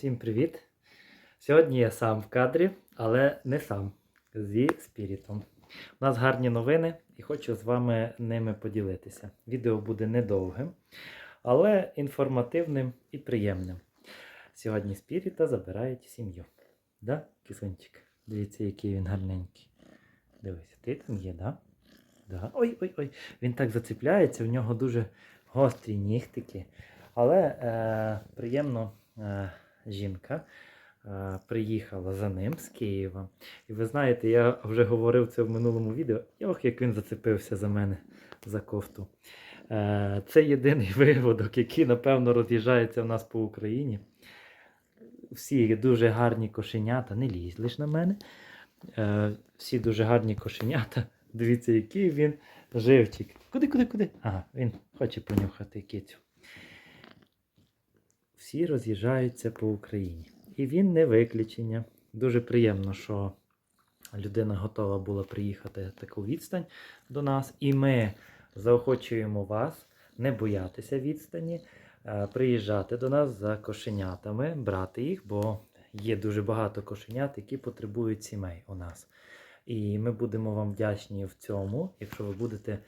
Всім привіт! Сьогодні я сам в кадрі, але не сам зі спірітом. У нас гарні новини і хочу з вами ними поділитися. Відео буде недовгим, але інформативним і приємним. Сьогодні спіріта забирають сім'ю. Да, кисунчик? Дивіться, який він гарненький. Дивись, ти там є, да? Да. Ой, ой, ой. Він так зацепляється, в нього дуже гострі нігтики. Але е, приємно е, жінка е, приїхала за ним з Києва. І ви знаєте, я вже говорив це в минулому відео. Ох, як він зацепився за мене за кофту. Е, це єдиний виводок, який, напевно, роз'їжджається в нас по Україні. Всі дуже гарні кошенята, не лізь лиш на мене. Е, всі дуже гарні кошенята. Дивіться, який він живчик. Куди, куди, куди? Ага, він хоче понюхати кицю. Всі роз'їжджаються по Україні. І він не виключення. Дуже приємно, що людина готова була приїхати таку відстань до нас. І ми заохочуємо вас не боятися відстані, е, приїжджати до нас за кошенятами, брати їх, бо є дуже багато кошенят, які потребують сімей у нас. І ми будемо вам вдячні в цьому, якщо ви будете.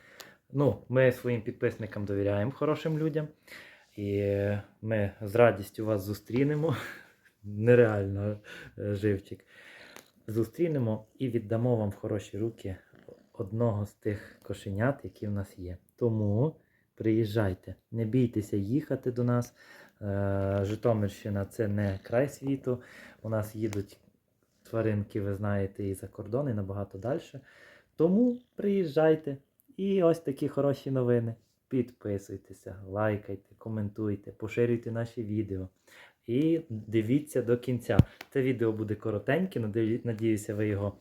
Ну, ми своїм підписникам довіряємо хорошим людям. І ми з радістю вас зустрінемо. Нереально е, живчик. Зустрінемо і віддамо вам в хороші руки одного з тих кошенят, які в нас є. Тому приїжджайте, не бійтеся їхати до нас. Е, Житомирщина це не край світу. У нас їдуть тваринки, ви знаєте, і за кордон, і набагато далі. Тому приїжджайте. І ось такі хороші новини. Підписуйтеся, лайкайте, коментуйте, поширюйте наші відео. І дивіться до кінця. Це відео буде коротеньке, надіюся, ви його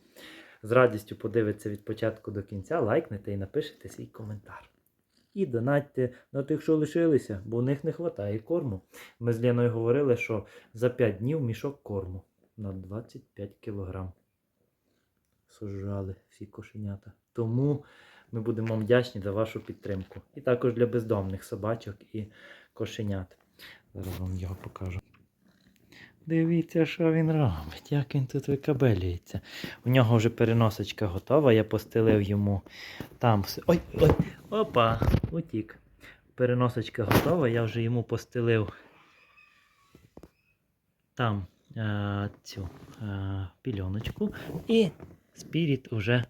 з радістю подивитеся від початку до кінця, лайкнете і напишете свій коментар. І донатьте на тих, що лишилися, бо у них не вистачає корму. Ми з Леною говорили, що за 5 днів мішок корму на 25 кг. Сожрали всі кошенята. Тому ми будемо вдячні за вашу підтримку. І також для бездомних собачок і кошенят. Зараз вам його покажу. Дивіться, що він робить, як він тут викабелюється. У нього вже переносочка готова, я постелив йому там все. Ой, ой, опа, утік. Переносочка готова, я вже йому постелив там е, цю е, пільоночку. І спіріт уже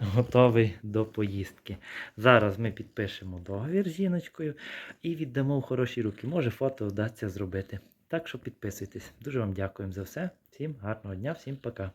готовий до поїздки. Зараз ми підпишемо договір з жіночкою і віддамо в хороші руки. Може, фото вдасться зробити. Так що підписуйтесь. Дуже вам дякуємо за все. Всім гарного дня, всім пока.